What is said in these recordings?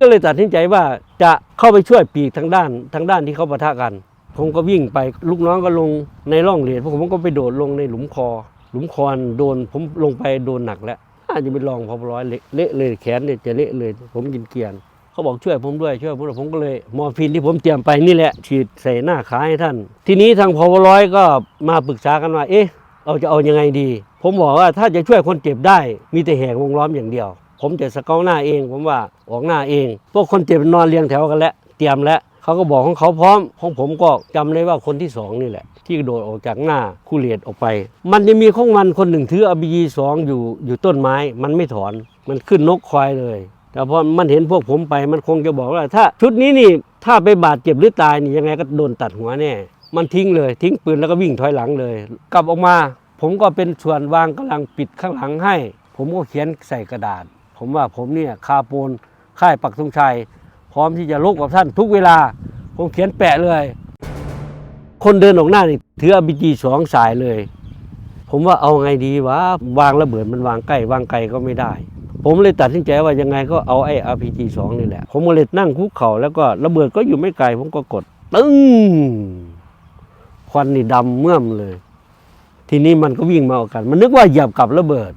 ก็เลยตัดสินใจว่าจะเข้าไปช่วยปีกทางด้านทางด้านที่เขาปะทะกัน ผมก็วิ่งไปลูกน้องก็ลงในร่องเหรียญผมก็ไปโดดลงในหลุมคอ หลุมคอนโดนผมลงไปโดนหนักแล้วอาจจะไปลองพอร้อยเละเลยแขนเนี่ยจะเละเลย ผมกินเกลียนเขาบอกช่วยผมด้วยช่วยผมด้วผมก็เลยมอร์ฟีนที่ผมเตรียมไปนี่แหละฉีดใส่หน้าขาให้ท่าน ทีนี้ทางพอร้อยก็มาปรึกษากันว่าเอ๊ะเราจะเอายังไงดี ผมบอกว่าถ้าจะช่วยคนเจ็บได้มีแต่แหกวงล้อมอย่างเดียว ผมจะสเกาหน้าเอง ผมว่าออกหน้าเอง พวกคนเจ็บนอนเรียงแถวกันแล้วเตรียมแล้วเขาก็บอกของเขาพร้อม ของผมก็จำเลยว่าคนที่สองนี่แหละ ที่โดดออกจากหน้าคู่เลียดออกไป มันจะมีของมันคนหนึ่งถืออบีสองอยู่อยู่ต้นไม้ มันไม่ถอนมันขึ้นนกควายเลย แต่พอมันเห็นพวกผมไปมันคงจะบอกว่า ถ้าชุดนี้นี่ถ้าไปบาดเจ็บหรือตายนี่ยังไงก็โดนตัดหัวแน่มันทิ้งเลยทิ้งปืนแล้วก็วิ่งถอยหลังเลย กลับออกมา ผมก็เป็นส่วนวางกำลังปิดข้างหลังให้ ผมก็เขียนใส่กระดาษ ผมว่าผมเนี่ยคาโปนค่ายปักธงชัย พร้อมที่จะลบกับท่านทุกเวลา ผมเขียนแปะเลย คนเดินออกหน้านี่ถืออ b บีสองสายเลย ผมว่าเอาไงดีวะวางระเบิดมันวางใกล้วางไกลก็ไม่ได้ ผมเลยตัดสินใจว่ายังไงก็เอาไอ้ RPG 2นี่แหละ ผมก็เลยนั่งคุกเข่าแล้วก็ระเบิดก็อยู่ไม่ไกล ผมก็กดตึ้งควันนี่ดำเมื่อมเลย ทีนี้มันก็วิ่งมาเอากัน มันนึกว่าเหยียบกับระเบิด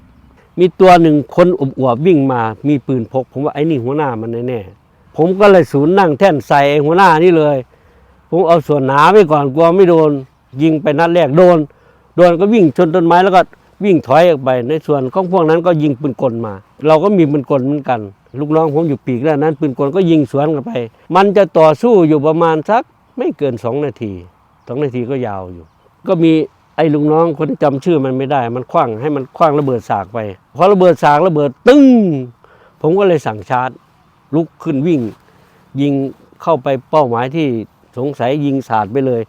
มีตัวหนึ่งคนอวบวิ่งมา มีปืนพก ผมว่าไอ้นี่หัวหน้ามันแน่ๆผมก็เลยศูนย์นั่งแท่นใส่ไอ้หัวหน้านี่เลย ผมเอาส่วนหนาไว้ก่อนกลัวไม่โดน ยิงไปนัดแรกโดน โดนก็วิ่งชนต้นไม้แล้วก็วิ่งถอยออกไป ในส่วนของพวกนั้นก็ยิงปืนกลมา เราก็มีปืนกลเหมือนกัน ลูกน้องผมอยู่ปีกด้านนั้นปืนกลก็ยิงสวนกันไป มันจะต่อสู้อยู่ประมาณสักไม่เกินสองนาทีสองนาทีก็ยาวอยู่ ก็มี ไอ้ลุงน้องคนที่จำชื่อมันไม่ได้ มันคว้างให้มันคว้างระเบิดสากไปพอระเบิดสากระเบิดตึ้ง ผมก็เลยสั่งชาร์จ ลุกขึ้นวิ่ง ยิงเข้าไปเป้าหมายที่สงสัยยิงสาดไปเลย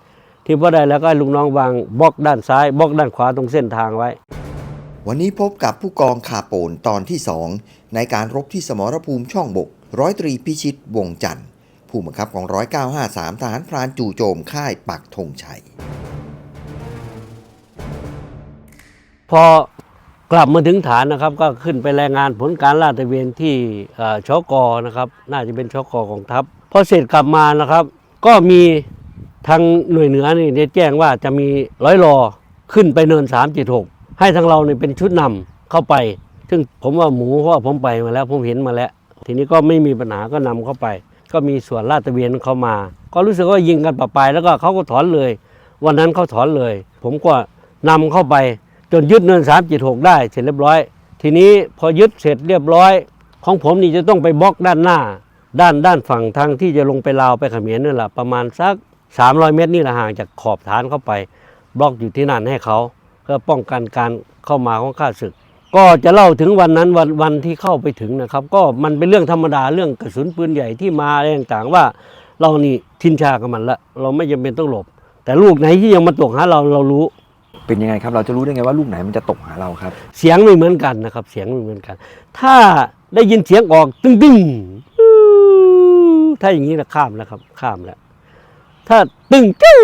ที่พอได้แล้วก็ลูกน้องวางบล็อกด้านซ้ายบล็อกด้านขวาตรงเส้นทางไว้ วันนี้พบกับผู้กองคาโปนตอนที่2ในการรบที่สมรภูมิช่องบก ร้อยตรีพิชิตวงจันทร์ผู้บังคับของ1953ทหารพรานจู่โจมค่ายปักธงชัย พอกลับมาถึงฐานนะครับ ก็ขึ้นไปรายงานผลการลาดตระเวนที่เอ่อชกนะครับ น่าจะเป็นชกของทัพพอเสร็จกลับมานะครับ ก็มีทางหน่วยเหนือนี่ได้แจ้งว่าจะมีร้อยรอขึ้นไปเนิน 376 ให้ทางเราเนี่ยเป็นชุดนำเข้าไป ซึ่งผมว่าหมูเพราะผมไปมาแล้วผมเห็นมาแล้ว ทีนี้ก็ไม่มีปัญหาก็นำเข้าไป ก็มีส่วนลาดตระเวนเข้ามา ก็รู้สึกว่ายิงกันปะปายแล้วก็เขาก็ถอนเลย วันนั้นเขาถอนเลย ผมก็นำเข้าไป จนยึดเนิน376ได้เสร็จเรียบร้อย ทีนี้พอยึดเสร็จเรียบร้อย ของผมนี่จะต้องไปบล็อกด้านหน้า ด้านด้านฝั่งทางที่จะลงไปลาวไปเขมรนั่นแหละประมาณสัก 300 เมตรนี่แหละห่างจากขอบฐานเข้าไป บล็อกอยู่ที่นั่นให้เขาเพื่อป้องกันการเข้ามาของข้าศึก ก็จะเล่าถึงวันนั้นวันวันที่เข้าไปถึงนะครับ ก็มันเป็นเรื่องธรรมดาเรื่องกระสุนปืนใหญ่ที่มาอะไรต่างๆว่าเรานี่ทินชากับมันละ เราไม่จำเป็นต้องหลบ แต่ลูกไหนที่ยังมาตกหาเราเรารู้ เป็นยังไงครับ เราจะรู้ได้ไงว่าลูกไหนมันจะตกหาเราครับ เสียงไม่เหมือนกันนะครับ เสียงไม่เหมือนกัน ถ้าได้ยินเสียงออกตึ้งตึ้งถ้าอย่างนี้นะข้ามแล้วครับ ข้ามแล้ว ถ้าตึ้งจิ้ว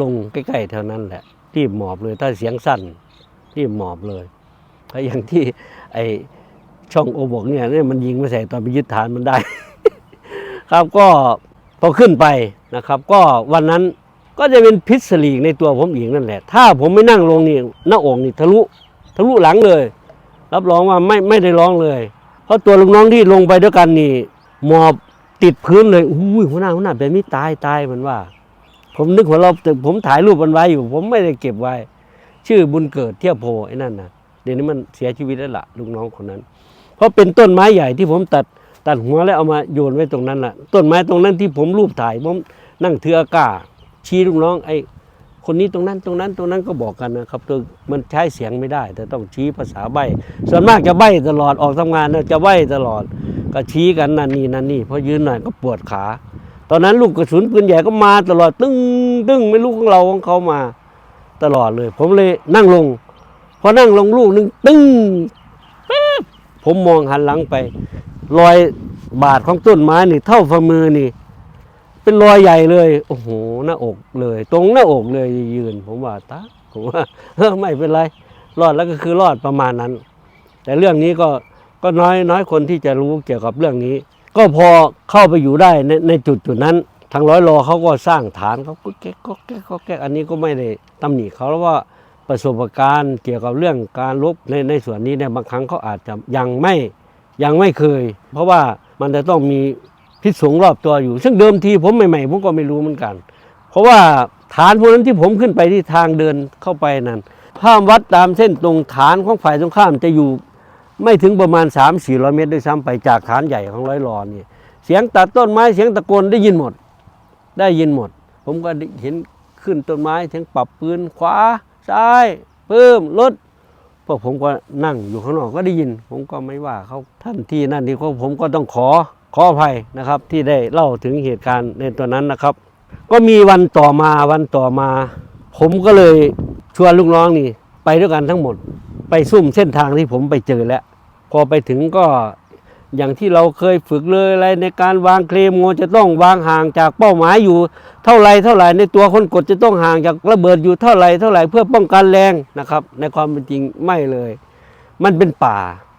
ลงใกล้ๆเท่านั้นแหละ ที่หมอบเลยถ้าเสียงสั้นที่หมอบเลยถ้าอย่างที่ไอช่องโอบอกเนี่ยเนี่ยมันยิงมาใส่ตอนไปยึดฐานมันได้ ครับก็พอขึ้นไปนะครับ ก็วันนั้น ก็จะเป็นพิษสลีกในตัวผมเองนั่นแหละ ถ้าผมไม่นั่งลงนี่หน้าอกนี่ทะลุทะลุหลังเลย รับรองว่าไม่ไม่ได้ร้องเลย เพราะตัวลูกน้องที่ลงไปด้วยกันนี่หมอบติดพื้นเลยอุ้ยหัวหน้าหัวหน้าแบบนี้ตายตายมันว่า ผมนึกหัวเราแต่ผมถ่ายรูปมันไว้อยู่ ผมไม่ได้เก็บไว้ ชื่อบุญเกิดเทียบโพไอ้นั่นนะเดี๋ยวนี้มันเสียชีวิตแล้วล่ะลูกน้องคนนั้น เพราะเป็นต้นไม้ใหญ่ที่ผมตัดตัดหัวแล้วเอามาโยนไว้ตรงนั้นแหละต้นไม้ตรงนั้นที่ผมรูปถ่ายผมนั่งเทืออากา ชี้ลูกน้องไอ้คนนี้ตรงนั้นตรงนั้นตรงนั้นก็บอกกันนะครับตัวมันใช้เสียงไม่ได้ แต่ต้องชี้ภาษาใบส่วนมากจะใบตลอดออกทำงานนะจะใบตลอด ก็ชี้กันนั่นนี่นั่นนี่พอยืนหน่อยก็ปวดขา ตอนนั้นลูกกระสุนปืนใหญ่ก็มาตลอดตึ้งตึ้งไม่รู้ของเราของเขามา ตลอดเลย ผมเลยนั่งลงพอนั่งลงลูกนึงตึ้งผมมองหันหลังไป รอยบาดของต้นไม้นี่ เท่าฝ่ามือนี่ เป็นรอยใหญ่เลย โอ้โหหน้าอกเลย ตรงหน้าอกเลยยืน ผมว่าตาผมว่าไม่เป็นไรรอดแล้วก็คือรอดประมาณนั้น แต่เรื่องนี้ก็ก็น้อยน้อยคนที่จะรู้เกี่ยวกับเรื่องนี้ ก็พอเข้าไปอยู่ได้ในในจุดจุดนั้น ทางร้อยรอเขาก็สร้างฐานเขาก็แก๊กก็แก๊กก็แก๊กอันนี้ก็ไม่ได้ตำหนิเขาแล้วว่าประสบการณ์เกี่ยวกับเรื่องการรบในในส่วนนี้เนี่ยบางครั้งเขาอาจจะยังไม่ยังไม่เคย เพราะว่ามันจะต้องมี พิษสงรอบตัวอยู่ ซึ่งเดิมทีผมใหม่ๆผมก็ไม่รู้เหมือนกัน เพราะว่าฐานพวกนั้นที่ผมขึ้นไปที่ทางเดินเข้าไปนั้นถ้ามวัดตามเส้นตรงฐานของฝ่ายตรงข้ามจะอยู่ไม่ถึงประมาณ 3 4 0 0 เมตรด้วยซ้ำไปจากฐานใหญ่ของร้อยรอนี่เสียงตัดต้นไม้เสียงตะโกนได้ยินหมด ได้ยินหมด ผมก็ด้เห็นขึ้นต้นไม้เสียงปรับปืนขวาซ้ายเพิ่มลดพวกผมก็นั่งอยู่ข้างนอกก็ได้ยิน ผมก็ไม่ว่าเขาท่านที่นั่นที่เขาผมก็ต้องขอ ขออภัยนะครับที่ได้เล่าถึงเหตุการณ์ในตัวนั้นนะครับ ก็มีวันต่อมาวันต่อมา ผมก็เลยชวนลูกน้องนี่ไปด้วยกันทั้งหมด ไปซุ่มเส้นทางที่ผมไปเจอแล้ว พอไปถึงก็อย่างที่เราเคยฝึกเลยอะไรในการวางเคลมงจะต้องวางห่างจากเป้าหมายอยู่ เท่าไรเท่าไรในตัวคนกดจะต้องห่างจากระเบิดอยู่เท่าไรเท่าไรเพื่อป้องกันแรงนะครับ ในความเป็นจริงไม่เลย มันเป็นป่า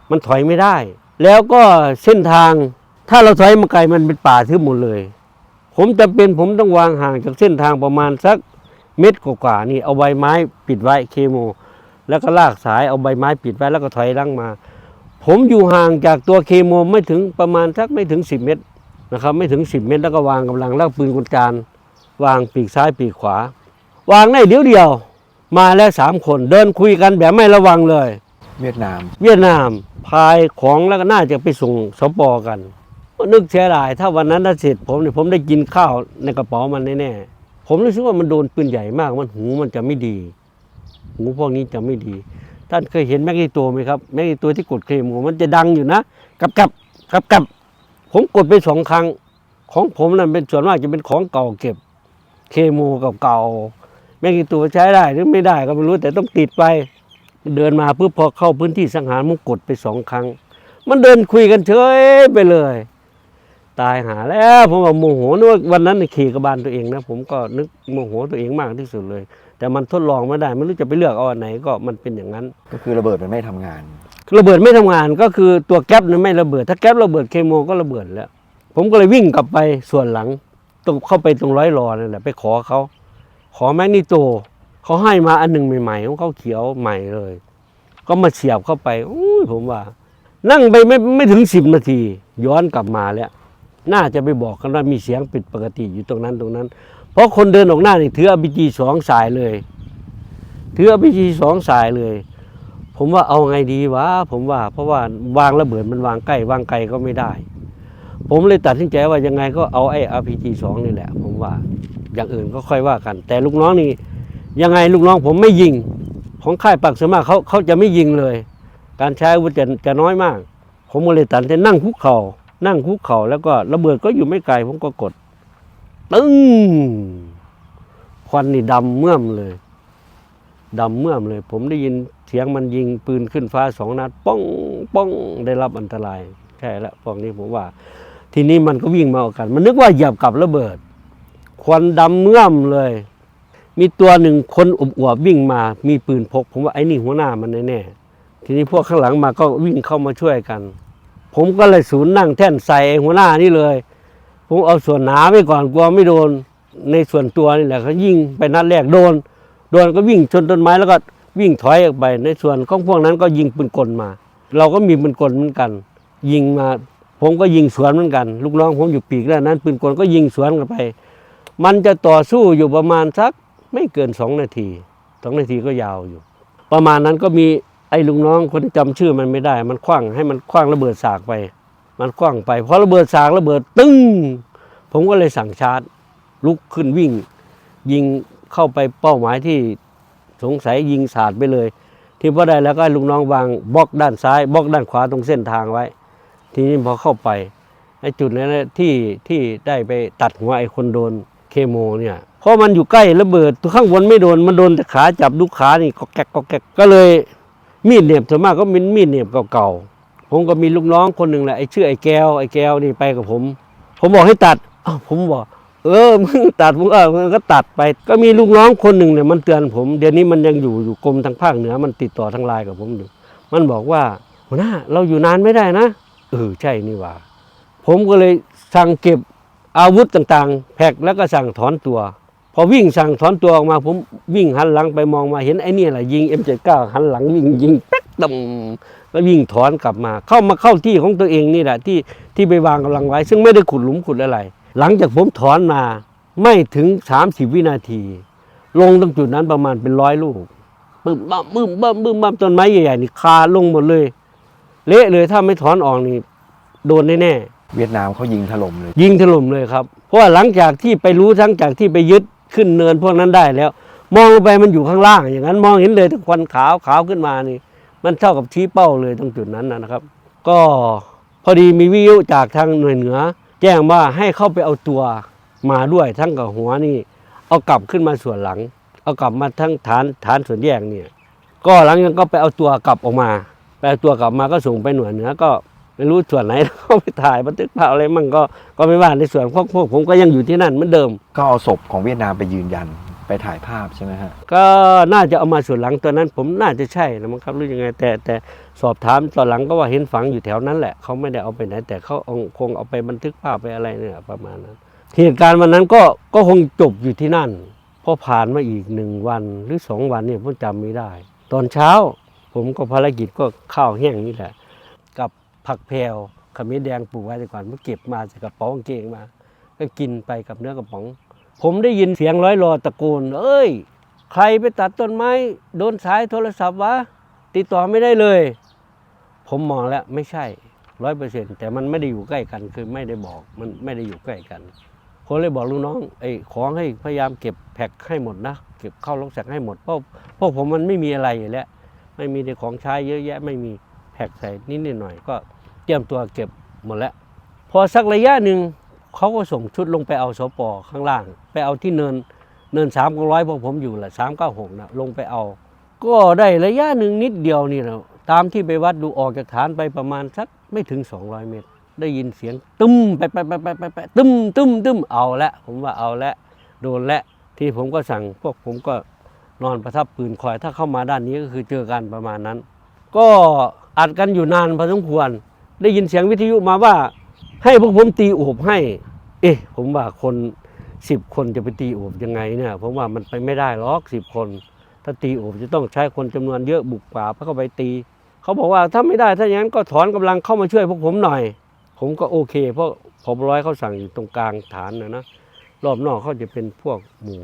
มันถอยไม่ได้ แล้วก็เส้นทาง ถ้าเราถอยมาไกลมันเป็นป่าทึบหมดเลย ผมจำเป็นผมต้องวางห่างจากเส้นทางประมาณสักเม็ดกว่าๆนี่เอาใบไม้ปิดไว้เคโมแล้วก็ลากสายเอาใบไม้ปิดไว้แล้วก็ถอยลังมา ผมอยู่ห่างจากตัวเคโมไม่ถึงประมาณสักไม่ถึง 10 เมตรนะครับ ไม่ถึง 10 เมตรแล้วก็วางกำลังแล้วปืนกลจานวางปีกซ้ายปีกขวา วางได้เดียวเดียว มาแล้วสามคนเดินคุยกันแบบไม่ระวังเลย เวียดนาม เวียดนามพายของแล้วก็น่าจะไปส่งสปอกัน นึกเสียดายถ้าวันนั้นถ้าเสร็จผมเนี่ยผมได้กินข้าวในกระเป๋ามันแน่ๆผมรู้สึกว่ามันโดนปืนใหญ่มากมันหูมันจะไม่ดี หูพวกนี้จะไม่ดี ท่านเคยเห็นแมกนีตัวไหมครับแมกนีตัวที่กดเคมมันจะดังอยู่นะกับกับกับกับผมกดไปสองครั้ง ของผมนั่นเป็นส่วนมากจะเป็นของเก่าเก็บ เคมูเก่าๆแมกนีตัวใช้ได้หรือไม่ได้ก็ไม่รู้แต่ต้องติดไปเดินมาปุ๊บพอเข้าพื้นที่สังหารมุกกดไปสองครั้ง มันเดินคุยกันเฉยไปเลย ตายหาแล้วผมว่าโมโหนึกว่าวันนั้นน่ะขี่กระบาลตัวเองนะผมก็นึกโมโหตัวเองมากที่สุดเลย แต่มันทดลองไม่ได้ไม่รู้จะไปเลือกเอาอันไหนก็มันเป็นอย่างนั้น ก็คือระเบิดมันไม่ทำงาน ระเบิดไม่ทำงานก็คือตัวแก๊ปนั้นไม่ระเบิด ถ้าแก๊ประเบิดเคโมก็ระเบิดแล้ว ผมก็เลยวิ่งกลับไปส่วนหลังตรงเข้าไปตรงร้อยรอนั่นแหละไปขอเขาขอแมกนีโตเขาให้มาอันหนึ่งใหม่ๆของเขาเขียวใหม่เลย ก็มาเสียบเข้าไปอุ้ยผมว่า นั่งไปไม่ไม่ถึงสิบนาที ย้อนกลับมาแล้ว น่าจะไปบอกกันว่ามีเสียงผิดปกติอยู่ตรงนั้นตรงนั้น เพราะคนเดินออกหน้านี่ถืออ p จีสองสายเลย ถืออ p จีสองสายเลย ผมว่าเอาไงดีวะผมว่า เพราะว่าวางระเบิดมันวางใกล้ วางไกลก็ไม่ได้ ผมเลยตัดสินใจว่ายังไงก็เอาไอ้ RPG 2นี่แหละ ผมว่าอย่างอื่นก็ค่อยว่ากัน แต่ลูกน้องนี่ยังไงลูกน้องผมไม่ยิง ของค่ายปักสมากเขาเขาจะไม่ยิงเลย การใช้อาวุธจะจะน้อยมาก ผมก็เลยตัดสินใจนั่งคุกเข่า นั่งคุกเข่าแล้วก็ระเบิดก็อยู่ไม่ไกลผมก็กด ตึ้งควันนี่ดำเมื่อมเลยดำเมื่อมเลย ผมได้ยินเสียงมันยิงปืนขึ้นฟ้าสองนัด ป้องป้องได้รับอันตรายใช่แล้วพวกนี้ผมว่า ทีนี้มันก็วิ่งมาเอากัน มันนึกว่าเหยียบกับระเบิด ควันดำเมื่อมเลย มีตัวหนึ่งคนอวบวิ่งมา มีปืนพก ผมว่าไอ้นี่หัวหน้ามันแน่ๆทีนี้พวกข้างหลังมาก็วิ่งเข้ามาช่วยกัน ผมก็เลยศูนย์นั่งแท่นใส่ไอ้หัวหน้านี่เลย ผมเอาส่วนหนาไว้ก่อนกลัวไม่โดน ในส่วนตัวนี่แหละเขายิงไปนัดแรกโดน โดนก็วิ่งชนต้นไม้แล้วก็วิ่งถอยออกไป ในส่วนของพวกนั้นก็ยิงปืนกลมา เราก็มีปืนกลเหมือนกัน ยิงมา ผมก็ยิงสวนเหมือนกัน ลูกน้องผมอยู่ปีกด้านนั้นปืนกลก็ยิงสวนกันไป มันจะต่อสู้อยู่ประมาณสักไม่เกินสองนาทีสองนาทีก็ยาวอยู่ ประมาณนั้นก็มี ไอ้ลูกน้องคนที่จำชื่อมันไม่ได้ มันคว้างให้มันคว้างระเบิดสากไป มันคว้างไปพอระเบิดสากระเบิดตึ้ง ผมก็เลยสั่งชาร์จ ลุกขึ้นวิ่ง ยิงเข้าไปเป้าหมายที่สงสัยยิงสาดไปเลย ที่พอได้แล้วก็ลูกน้องวางบล็อกด้านซ้ายบล็อกด้านขวาตรงเส้นทางไว้ ทีนี้พอเข้าไปไอ้จุดนั้นที่ที่ได้ไปตัดหัวไอ้คนโดนเคโมเนี่ยเพราะมันอยู่ใกล้ระเบิดตัวข้างบนไม่โดนมันโดนแต่ขาจับลูกขานี่ก็แกกก็แกกก็เลย มีดเหน็บส่วนมากก็เป็นมีดเหน็บเก่าๆผมก็มีลูกน้องคนหนึ่งแหละไอ้ชื่อไอ้แก้วไอ้แก้วนี่ไปกับผม ผมบอกให้ตัดอ้าวผมบอก เออมึงตัดผมเออมันก็ตัดไป ก็มีลูกน้องคนหนึ่งเนี่ยมันเตือนผม เดี๋ยวนี้มันยังอยู่อยู่กรมทางภาคเหนือมันติดต่อทางไลน์กับผมอยู่ มันบอกว่าหัวหน้าเราอยู่นานไม่ได้นะเออใช่นี่ว่า ผมก็เลยสั่งเก็บอาวุธต่างๆ แพ็กแล้วก็สั่งถอนตัว พอวิ่งสั่งถอนตัวออกมาผมวิ่งหันหลังไปมองมาเห็นไอ้เนี่ยแหละยิง M79 หันหลังวิ่งยิงแป๊กตึมแล้ววิ่งถอนกลับมา เข้ามาเข้าที่ของตัวเองนี่แหละที่ที่ไปวางกำลังไว้ ซึ่งไม่ได้ขุดหลุมขุดอะไร หลังจากผมถอนมาไม่ถึง 30 วินาที ลงตรงจุดนั้นประมาณเป็นร้อยลูกบึ้มบ้ามบึ้มบ้ามบึ้มบ้ามต้นไม้ใหญ่ๆนี่คาลงหมดเลย เละเลยถ้าไม่ถอนออกนี่โดนแน่ๆเวียดนามเขายิงถล่มเลย ยิงถล่มเลยครับ เพราะว่าหลังจากที่ไปรู้ทั้งจากที่ไปยึด ขึ้นเนินพวกนั้นได้แล้ว มองลงไปมันอยู่ข้างล่าง อย่างนั้นมองเห็นเลยแต่ควันขาวขาวขึ้นมานี่ มันเท่ากับชี้เป้าเลยตรงจุดนั้นนะครับ ก็พอดีมีวิทยุจากทางหน่วยเหนือ แจ้งว่าให้เข้าไปเอาตัวมาด้วยทั้งกับหัวนี่ เอากลับขึ้นมาส่วนหลัง เอากลับมาทั้งฐานฐานส่วนแยกเนี่ย ก็หลังจากนั้นก็ไปเอาตัวกลับออกมาไปเอาตัวกลับมาก็ส่งไปหน่วยเหนือก็ ไม่รู้ส่วนไหนเขาไปถ่ายบันทึกภาพอะไรมั่งก็ก็ไม่ว่าในส่วนพวกพวกผมก็ยังอยู่ที่นั่นเหมือนเดิม ก็เอาศพของเวียดนามไปยืนยันไปถ่ายภาพใช่ไหมฮะก็น่าจะเอามาส่วนหลังตัวนั้นผมน่าจะใช่นะมั้งครับหรือยังไงแต่แต่สอบถามตอนหลังก็ว่าเห็นฝังอยู่แถวนั้นแหละเขาไม่ได้เอาไปไหน แต่เขาเอาคงเอาไปบันทึกภาพไปอะไรเนี่ยประมาณนั้นเหตุการณ์วันนั้นก็ก็คงจบอยู่ที่นั่นพอผ่านมาอีกหนึ่งวันหรือสองวันเนี่ยผมจำไม่ได้ ตอนเช้า ผมก็ภารกิจก็ข้าวแห้งนี่แหละกับ ผักแพรวขมิ้นแดงปลูกไว้แต่ก่อนเมื่อเก็บมาจากกระป๋ากางเกงมา ก็กินไปกับเนื้อกระป๋อง ผมได้ยินเสียงร้อยรอตะโกน เอ้ย ใครไปตัดต้นไม้โดนสายโทรศัพท์วะติดต่อไม่ได้เลย ผมมองแล้วไม่ใช่ร้อยเปอร์เซ็นต์แต่มันไม่ได้อยู่ใกล้กันคือไม่ได้บอกมันไม่ได้อยู่ใกล้กันผมเลยบอกลูกน้องไอ้ของให้พยายามเก็บแพ็คให้หมดนะ เก็บเข้าล็อกแสกให้หมดเพราะพราะผมมันไม่มีอะไรอยู่แล้วไม่มีแต่ของใช้เยอะแยะ ไม่มีแพ็คใส่นิดหน่อยก็ เตรียมตัวเก็บหมดแล้ว พอสักระยะหนึ่งเขาก็ส่งชุดลงไปเอาสปอข้างล่าง ไปเอาที่เนินเนินสามกร้อยพวกผมอยู่แหละสามเก้าหกนะลงไปเอา ก็ได้ระยะหนึ่งนิดเดียวนี่นะตามที่ไปวัดดูออกจากฐานไปประมาณสักไม่ถึง 200 เมตร ได้ยินเสียงตึ้มไปไปไปไปไปไปตึ้มตึ้มตึ้มเอาละผมว่าเอาละโดนละที่ผมก็สั่งพวกผมก็นอนประทับปืนคอยถ้าเข้ามาด้านนี้ก็คือเจอกันประมาณนั้น ก็อัดกันอยู่นานพอสมควร ได้ยินเสียงวิทยุมาว่า ให้พวกผมตีโอบให้ เอ๊ะ ผมว่าคนสิบคนจะไปตีโอบยังไงเนี่ย ผมว่ามันไปไม่ได้หรอกสิบคน ถ้าตีโอบจะต้องใช้คนจำนวนเยอะบุกป่าเพื่อเข้าไปตี เขาบอกว่าถ้าไม่ได้ถ้าอย่างนั้นก็ถอนกำลังเข้ามาช่วยพวกผมหน่อย ผมก็โอเค เพราะพบร้อยเขาสั่งอยู่ตรงกลางฐานนะนะรอบนอกเขาจะเป็นพวกหมู่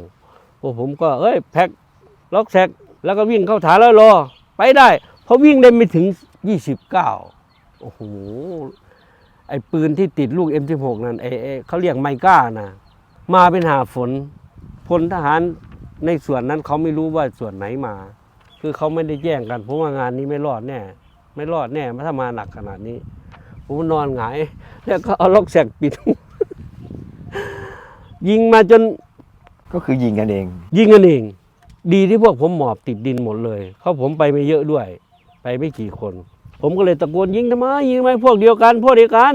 พวกผมก็เอ้ยแพ็คล็อกแซกแล้วก็วิ่งเข้าฐานแล้วรอ ไปได้ เพอวิ่งได้ไม่ถึง 29 โอ้โหไอ้ปืนที่ติดลูก M16 นั่นไอ้ไอ้เขาเรียกไมก้านะมาเป็นหาฝนพลทหารในส่วนนั้นเขาไม่รู้ว่าส่วนไหนมา คือเขาไม่ได้แย่งกันผมว่างานนี้ไม่รอดแน่ไม่รอดแน่ถ้ามาหนักขนาดนี้ผมนอนหงาย แล้วก็เอาล็อกแสกปิด ยิงมาจน ก็คือยิงกันเอง ยิงกันเอง ดีที่พวกผมหมอบติดดินหมดเลยเขาผมไปไม่เยอะด้วย ไปไม่กี่คน ผมก็เลยตะโกนยิงทำไมยิงทำไมพวกเดียวกัน พวกเดียวกัน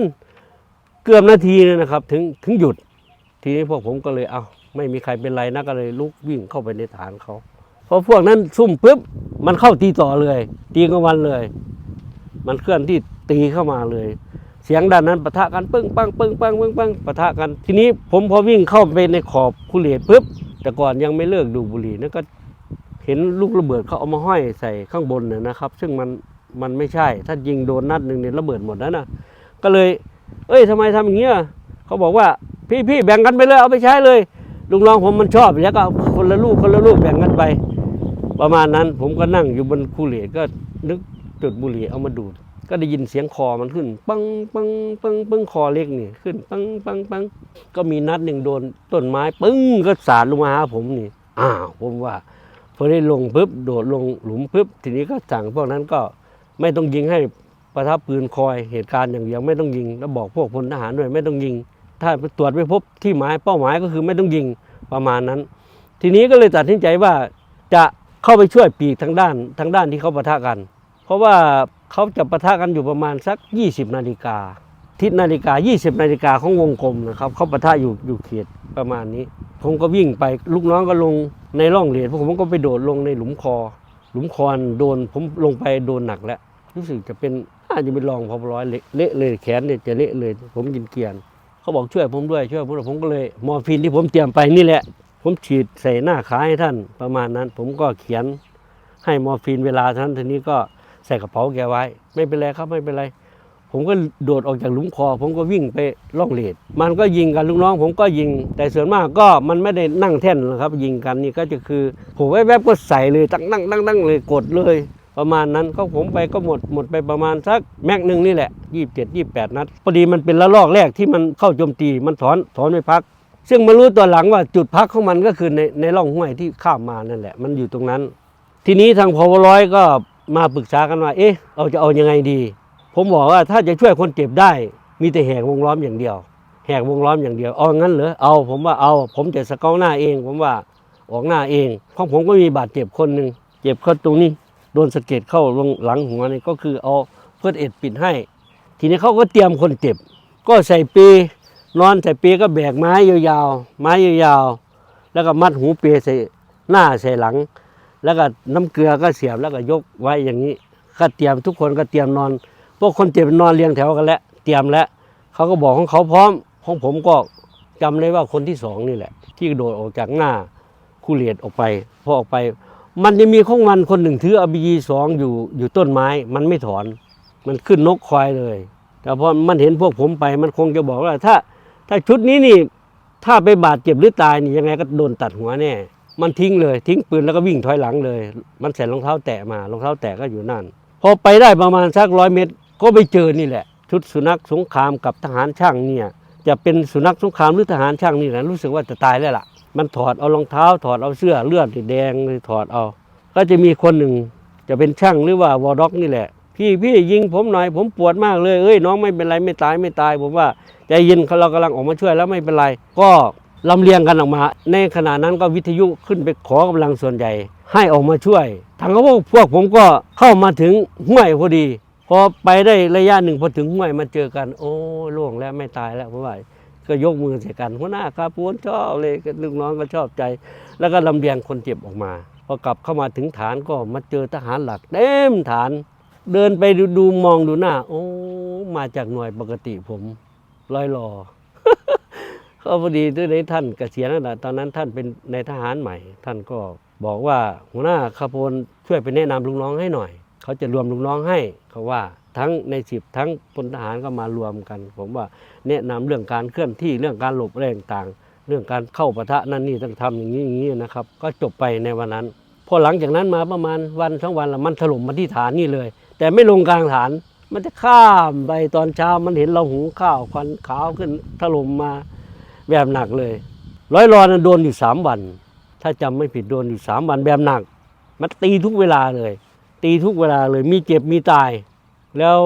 เกือบนาทีเลยนะครับ ถึงถึงหยุด ทีนี้พวกผมก็เลยเอาไม่มีใครเป็นไรนะก็เลยลุกวิ่งเข้าไปในฐานเขาพอพวกนั้นซุ่มปุ๊บมันเข้าตีต่อเลย ตีกลางวันเลย มันเคลื่อนที่ตีเข้ามาเลย เสียงด้านนั้นปะทะกันปึ้งปังปึ้งปังปึ้งปังปะทะกัน ทีนี้ผมพอวิ่งเข้าไปในขอบคุเหรดปุ๊บแต่ก่อนยังไม่เลิกดูบุหรี่นั่นก็เห็นลูกระเบิดเขาเอามาห้อยใส่ข้างบนน่ะนะครับ ซึ่งมัน มันไม่ใช่ ถ้ายิงโดนนัดหนึ่งเนี่ยระเบิดหมดแล้วนะก็เลย เอ้ยทำไมทำอย่างเงี้ยเขาบอกว่าพี่พี่แบ่งกันไปเลยเอาไปใช้เลยลุงน้องผมมันชอบแล้วก็คนละลูกคนละลูกแบ่งกันไป ประมาณนั้น ผมก็นั่งอยู่บนคูเหรดก็นึกจุดบุหรี่เอามาดูด ก็ได้ยินเสียงคอมันขึ้น ปังปังปังปังคอเล็กนี่ขึ้น ปังปังปังก็มีนัดหนึ่งโดนต้นไม้ปึ้งก็สาดลงมาหาผมนี่อ้าวผมว่าพอได้ลงปุ๊บโดดลงหลุมปุ๊บทีนี้ก็สั่งพวกนั้นก็ ไม่ต้องยิงให้ประทับปืนคอยเหตุการณ์อย่างเดียวไม่ต้องยิง แล้วบอกพวกพลทหารด้วยไม่ต้องยิง ถ้าตรวจไม่พบที่หมายเป้าหมายก็คือไม่ต้องยิงประมาณนั้น ทีนี้ก็เลยตัดสินใจว่าจะเข้าไปช่วยปีกทางด้านทางด้านที่เขาปะทะกัน เพราะว่าเขาจะปะทะกันอยู่ประมาณสัก 20 นาฬิกาทิศนาฬิกา 20 นาฬิกาของวงกลมนะครับเขาปะทะอยู่อยู่เขตประมาณนี้ ผมก็วิ่งไปลูกน้องก็ลงในร่องเหรียญผมก็ไปโดดลงในหลุมคอ หลุมคอนโดนผมลงไปโดนหนักแล้ว รู้สึกจะเป็นอาจจะเป็นรองพอร้อยเละเลยแขนเนี่ยจะเละเลย ผมกินเกลียนเขาบอกช่วยผมด้วยช่วยผมด้วยผมก็เลยมอร์ฟีนที่ผมเตรียมไปนี่แหละ ผมฉีดใส่หน้าขาให้ท่านประมาณนั้น ผมก็เขียนให้มอร์ฟีนเวลาท่านทีนี้ก็ใส่กระเป๋าแกไว้ ไม่เป็นไรครับไม่เป็นไร ผมก็โดดออกจากหลุมคอ ผมก็วิ่งไปล่องเลดมันก็ยิงกันลูกน้อง ผมก็ยิง แต่ส่วนมากก็มันไม่ได้นั่งแท่นหรอกครับ ยิงกันนี่ก็จะคือผมแวบๆก็ใส่เลยตั้งตั้งตั้งตั้งเลยกดเลย ประมาณนั้นก็ผมไปก็หมดหมดไปประมาณสักแม็กหนึ่งนี่แหละยี่สิบเจ็ดยี่สิบแปดนัดพอดีมันเป็นละลอกแรกที่มันเข้าโจมตีมันถอนถอนไม่พัก ซึ่งมารู้ตัวหลังว่าจุดพักของมันก็คือในในร่องห้วยที่ข้ามมานั่นแหละ มันอยู่ตรงนั้น ทีนี้ทางพวร้อยก็มาปรึกษากันว่า เอ๊ะเราจะเอายังไงดี ผมบอกว่าถ้าจะช่วยคนเจ็บได้ มีแต่แหกวงล้อมอย่างเดียว แหกวงล้อมอย่างเดียวเอางั้นเหรอเอา ผมว่าเอา ผมจะสเกาหน้าเอง ผมว่าออกหน้าเองเพราะผมก็มีบาดเจ็บคนหนึ่งเจ็บเข้าตรงนี้ โดนสะเก็ดเข้าลงหลังหัวนี่ก็คือเอาเพื่อเอ็ดปิดให้ ทีนี้เขาก็เตรียมคนเจ็บ ก็ใส่ปีนอนใส่ปีก็แบกไม้ยาวๆไม้ยาวๆแล้วก็มัดหูเปียใส่หน้าใส่หลัง แล้วก็น้ำเกลือก็เสียบแล้วก็ยกไว้อย่างนี้ก็เตรียมทุกคนก็เตรียมนอนพวกคนเจ็บนอนเรียงแถวกันแล้วเตรียมแล้วเขาก็บอกของเขาพร้อมของผมก็จำได้ว่าคนที่สองนี่แหละ ที่โดดออกจากหน้าคูเลียดออกไปพอออกไป มันจะมีของมันคนหนึ่งถืออบีสองอยู่อยู่ต้นไม้ มันไม่ถอน มันขึ้นนกควายเลย แต่พอมันเห็นพวกผมไป มันคงจะบอกว่า ถ้า ถ้าชุดนี้นี่ถ้าไปบาดเจ็บหรือตายนี่ยังไงก็โดนตัดหัวแน่มันทิ้งเลย ทิ้งปืนแล้วก็วิ่งถอยหลังเลย มันใส่รองเท้าแตะมารองเท้าแตะก็อยู่นั่น พอไปได้ประมาณสักร้อยเมตร ก็ไปเจอนี่แหละ ชุดสุนัขสงครามกับทหารช่างเนี่ย จะเป็นสุนัขสงครามหรือทหารช่างนี่แหละรู้สึกว่าจะตายแล้วล่ะ มันถอดเอารองเท้า ถอดเอาเสื้อเลือดแดงเลยถอดเอา ก็จะมีคนหนึ่งจะเป็นช่างหรือว่าวอด็อกนี่แหละ พี่พี่ยิงผมหน่อยผมปวดมากเลยเอ้ยน้องไม่เป็นไรไม่ตายไม่ตาย ผมว่าใจเย็นเรากำลังออกมาช่วยแล้วไม่เป็นไร ก็ลำเลียงกันออกมา ในขณะนั้นก็วิทยุขึ้นไปขอกำลังส่วนใหญ่ ให้ออกมาช่วย ทางพวกพวกผมก็เข้ามาถึงห้วยพอดี พอไปได้ระยะหนึ่งพอถึงห้วยมาเจอกัน โอ้ล่วงแล้วไม่ตายแล้วเพราะว่า ก็ยกมือใส่กันหัวหน้าครับปวนชอบเลยลูกน้องก็ชอบใจ แล้วก็ลำเลียงคนเจ็บออกมาพอกลับเข้ามาถึงฐานก็มาเจอทหารหลักเต็มฐาน เดินไปดูดูมองดูหน้า โอ้มาจากหน่วยปกติผมร้อยรอก็พอดีด้วยในท่านเกษียณแล้วนะตอนนั้นท่านเป็นในทหารใหม่ ท่านก็บอกว่าหัวหน้าขบวนช่วยไปแนะนำลูกน้องให้หน่อย เขาจะรวมลูกน้องให้เขาว่า ทั้งในสิบทั้งพลทหารก็มารวมกัน ผมว่าแนะนำเรื่องการเคลื่อนที่เรื่องการหลบแรงต่าง เรื่องการเข้าปะทะนั่นนี่ต้องทำอย่างนี้อย่างนี้นะครับ ก็จบไปในวันนั้น พอหลังจากนั้นมาประมาณวันสองวันละมันถล่มมาที่ฐานนี่เลย แต่ไม่ลงกลางฐาน มันจะข้ามไปตอนเช้ามันเห็นเราหุงข้าวควันขาวขึ้นถล่มมาแบบหนักเลย ร้อยรอนโดนอยู่สามวัน ถ้าจำไม่ผิดโดนอยู่สามวันแบบหนัก มันตีทุกเวลาเลย ตีทุกเวลาเลยมีเจ็บมีตาย แล้ว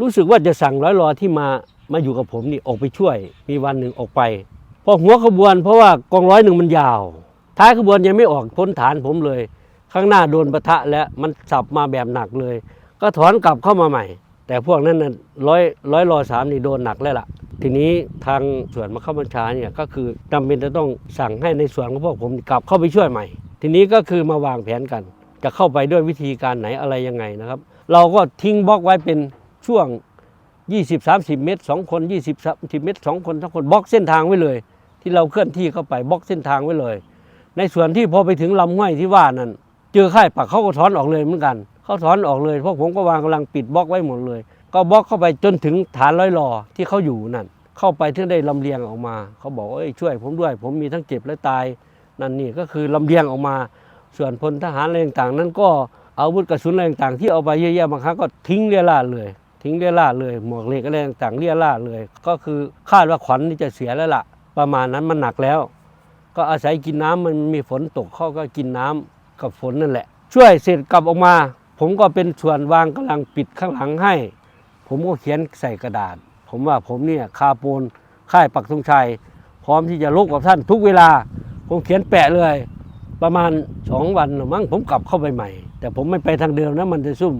รู้สึกว่าจะสั่งร้อยรอที่มามาอยู่กับผมนี่ออกไปช่วย มีวันหนึ่งออกไป พอหัวขบวนเพราะว่ากองร้อยหนึ่งมันยาว ท้ายขบวนยังไม่ออกพ้นฐานผมเลย ข้างหน้าโดนปะทะแล้วมันสับมาแบบหนักเลย ก็ถอนกลับเข้ามาใหม่ แต่พวกนั้นน่ะร้อยร้อยรอสามนี่โดนหนักแล้วล่ะ ทีนี้ทางส่วนมาเข้าบัญชาเนี่ยก็คือจำเป็นจะต้องสั่งให้ในส่วนของพวกผมกลับเข้าไปช่วยใหม่ ทีนี้ก็คือมาวางแผนกัน จะเข้าไปด้วยวิธีการไหนอะไรยังไงนะครับ เราก็ทิ้งบล็อกไว้เป็นช่วง 20-30 เมตร 2 คน 20-30 เมตร 2 คนทั้งคนบล็อกเส้นทางไว้เลย ที่เราเคลื่อนที่เข้าไปบล็อกเส้นทางไว้เลย ในส่วนที่พอไปถึงลำห้วยที่ว่านั้นเจอค่ายปักเขาก็ถอนออกเลยเหมือนกันเขาถอนออกเลยเพวกผมก็วางกำลังปิดบล็อกไว้หมดเลย ก็บล็อกเข้าไปจนถึงฐานร้อยรอที่เขาอยู่นั่นเข้าไปถึงได้ลำเลียงออกมา เขาบอกว่าเอ้ยช่วยผมด้วย ผมมีทั้งเจ็บและตายนั่นนี่ก็คือลำเลียงออกมา ส่วนพลทหารอะไรต่างๆ นั้นก็อาวุธกระสุนอะไรต่างๆ ที่เอาไปเยอะแยะบางครั้งก็ทิ้งเรี่ยราดเลย ทิ้งเรี่ยราดเลย หมวกเหล็กอะไรต่างๆเรี่ยราดเลย ก็คือคาดว่าขวัญนี่จะเสียแล้วล่ะ ประมาณนั้นมันหนักแล้ว ก็อาศัยกินน้ำมันมีฝนตกเขาก็กินน้ำกับฝนนั่นแหละ ช่วยเสร็จกลับออกมา ผมก็เป็นส่วนวางกำลังปิดข้างหลังให้ ผมก็เขียนใส่กระดาษ ผมว่าผมเนี่ยคาปูนค่ายปักธงชัย พร้อมที่จะลบกับท่านทุกเวลา ผมเขียนแปะเลย ประมาณสองวันหรือมั้งผมกลับเข้าไปใหม่ แต่ผมไม่ไปทางเดิมนะมันจะซุ่ม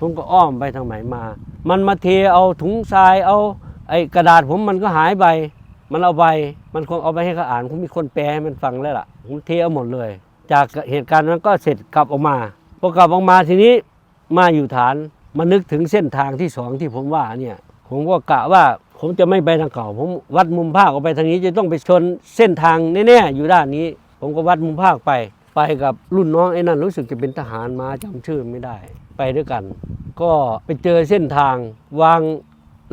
ผมก็อ้อมไปทางไหนมา มันมาเทเอาถุงทรายเอาไอ้กระดาษผมมันก็หายไป มันเอาไป มันคงเอาไปให้เขาอ่านผมมีคนแปลให้มันฟังแล้วล่ะ ผมเทเอาหมดเลย จากเหตุการณ์นั้นก็เสร็จกลับออกมาพอกลับออกมาทีนี้มาอยู่ฐานมานึกถึงเส้นทางที่สองที่ผมว่าเนี่ยผมก็กะว่าผมจะไม่ไปทางเก่า ผมวัดมุมภาคออกไปทางนี้จะต้องไปชนเส้นทางแน่ๆอยู่ด้านนี้ ผมก็วัดมุมภาคไป ไปกับรุ่นน้องไอ้นั่นรู้สึกจะเป็นทหารมาจำชื่อไม่ได้ ไปด้วยกัน ก็ไปเจอเส้นทาง วาง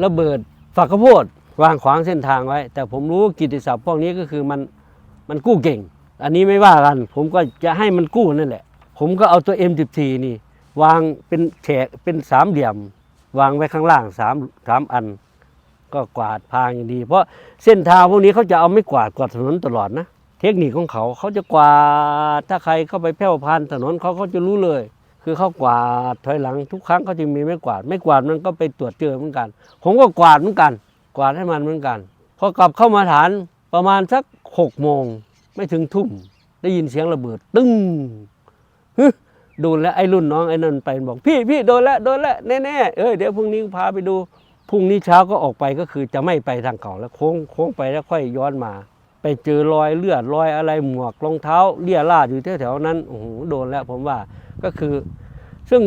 ระเบิดฝักข้าวโพดวางขวางเส้นทางไว้ แต่ผมรู้กิตติศัพท์พวกนี้ก็คือมันมันกู้เก่ง อันนี้ไม่ว่ากัน ผมก็จะให้มันกู้นั่นแหละ ผมก็เอาตัว M14 นี่ วางเป็นแฉกเป็นสามเหลี่ยม วางไว้ข้างล่างสามสามอัน ก็กวาดพางอย่างดี เพราะเส้นทางพวกนี้เขาจะเอาไม่กวาดกวาดถนนตลอดนะ เทคนิคของเขาเขาจะกวาดถ้าใครเข้าไปแผ่วพานถนนเขาเขาจะรู้เลย คือเขากวาดถอยหลังทุกครั้งเขาจะมีไม้กวาด ไม่กวาดมันก็ไปตรวจเจอเหมือนกัน ผมก็กวาดเหมือนกัน กวาดให้มันเหมือนกัน พอกลับเข้ามาฐานประมาณสักหกโมงไม่ถึงทุ่มได้ยินเสียงระเบิด ตึ้งฮึโดนแล้วไอ้รุ่นน้องไอ้นั่นไปบอก พี่พี่โดนแล้วโดนแล้วแน่ๆเอ้ยเดี๋ยวพรุ่งนี้พาไปดูพรุ่งนี้เช้าก็ออกไปก็คือจะไม่ไปทางเก่าแล้วโค้งโค้งไปแล้วค่อยย้อนมา ไปเจอรอยเลือดรอยอะไรหมวกรองเท้าเลี่ยราดอยู่แถวๆนั้นโอ้โหโดนแล้วผมว่าก็คือ ซึ่ง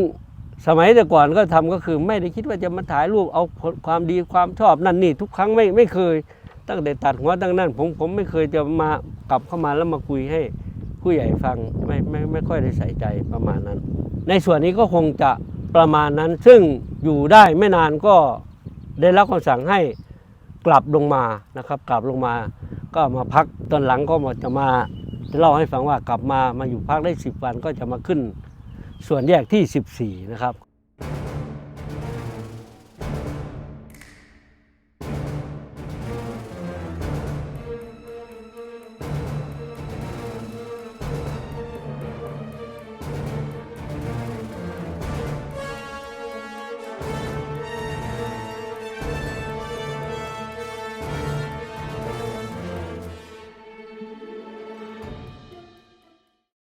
สมัยแต่ก่อนก็ทำก็คือ ไม่ได้คิดว่าจะมาถ่ายรูปเอาความดีความชอบนั่นนี่ทุกครั้งไม่ไม่เคย ตั้งแต่ตัดหัวตั้งนั้น ผมผมไม่เคยจะมากลับเข้ามาแล้วมาคุยให้ผู้ใหญ่ฟังไม่ไม่ไม่ค่อยได้ใส่ใจประมาณนั้น ในส่วนนี้ก็คงจะประมาณนั้น ซึ่งอยู่ได้ไม่นานก็ได้รับคำสั่งให้กลับลงมานะครับ กลับลงมา ก็มาพักตอนหลังก็มาจะมาเล่าให้ฟังว่ากลับมามาอยู่พักได้ 10 วันก็จะมาขึ้น ส่วนแยกที่ 14 นะครับ